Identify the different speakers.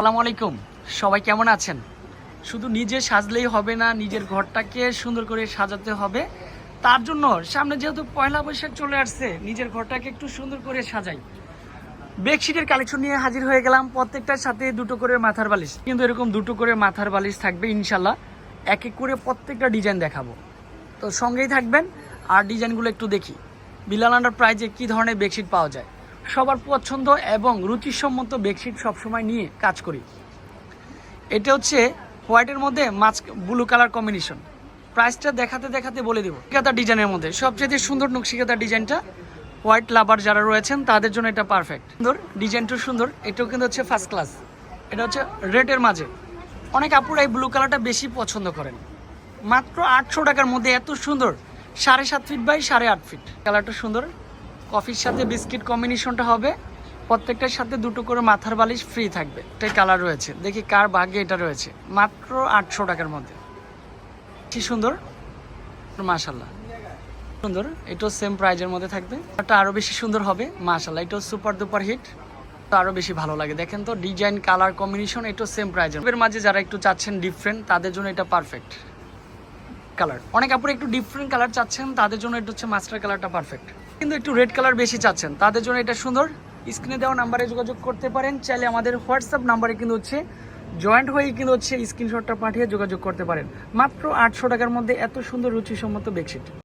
Speaker 1: আসসালামু আলাইকুম। সবাই কেমন আছেন? শুধু নিজে সাজলেই হবে না, নিজের ঘরটাকে সুন্দর করে সাজাতে হবে। তার জন্য সামনে যেহেতু পয়লা বৈশাখ চলে আসছে, নিজের ঘরটাকে একটু সুন্দর করে সাজাই। বেডশিটের কালেকশন নিয়ে হাজির হয়ে গেলাম প্রত্যেকটার সাথে দুটো করে মাথার বালিশ। কিন্তু এরকম দুটো করে মাথার বালিশ থাকবে ইনশাল্লাহ এক এক করে প্রত্যেকটা ডিজাইন দেখাবো। তো সঙ্গেই থাকবেন, আর ডিজাইনগুলো একটু দেখি। বিলাল আন্ডার প্রাইজে কী ধরনের বেডশিট পাওয়া যায়? সবার পছন্দ এবং রুচিসম্মত বেডশিট সবসময় নিয়ে কাজ করি। এটা হচ্ছে হোয়াইটের মধ্যে মাছ ব্লু কালার কম্বিনেশন প্রাইসটা দেখাতে দেখাতে বলে দেবো। নকশিকাতার ডিজাইনের মধ্যে। সবচেয়ে সুন্দর নকশিকাতার ডিজাইনটা হোয়াইট লাভার যারা রয়েছেন, তাদের জন্য এটা পারফেক্ট সুন্দর ডিজাইনটাও সুন্দর, এটাও কিন্তু হচ্ছে ফার্স্ট ক্লাস এটা হচ্ছে রেডের মাঝে। অনেক আপুরা এই ব্লু কালারটা বেশি পছন্দ করেন। মাত্র আটশো টাকার মধ্যে এত সুন্দর, সাড়ে সাত ফিট বাই সাড়ে আট ফিট কালারটা সুন্দর। কফির সাথে বিস্কিট কম্বিনেশনটা হবে। প্রত্যেকটার সাথে দুটো করে মাথার বালিশ ফ্রি থাকবে। এটাই কালার রয়েছে। দেখি কার ভাগ্যে এটা রয়েছে। মাত্র আটশো টাকার মধ্যে। কি সুন্দর? মাশাল্লাহ সুন্দর। এটাও সেম প্রাইজের মধ্যে থাকবে। এটা আরও বেশি সুন্দর হবে। মাশাল্লাহ এটাও সুপার দুপার হিট আরও বেশি ভালো লাগে। দেখেন তো ডিজাইন কালার কম্বিনেশন এটাও সেম প্রাইজের এর। মাঝে যারা একটু চাচ্ছেন ডিফারেন্ট তাদের জন্য এটা পারফেক্ট কালার অনেক আপনি একটু ডিফারেন্ট কালার চাচ্ছেন, তাদের জন্য এটা হচ্ছে মাস্টার কালারটা পারফেক্ট কিন্তু একটু রেড কালার বেশি চাচ্ছেন, তাদের জন্য এটা সুন্দর। স্ক্রিনে দেওয়া নাম্বারে যোগাযোগ করতে পারেন, চাইলে আমাদের হোয়াটসঅ্যাপ নাম্বারে কিন্তু হচ্ছে জয়েন্ট হয়ে কিন্তু হচ্ছে স্ক্রিনশটটা পাঠিয়ে যোগাযোগ করতে পারেন। মাত্র আটশো টাকার মধ্যে এত সুন্দর রুচিসম্মত বেডশিট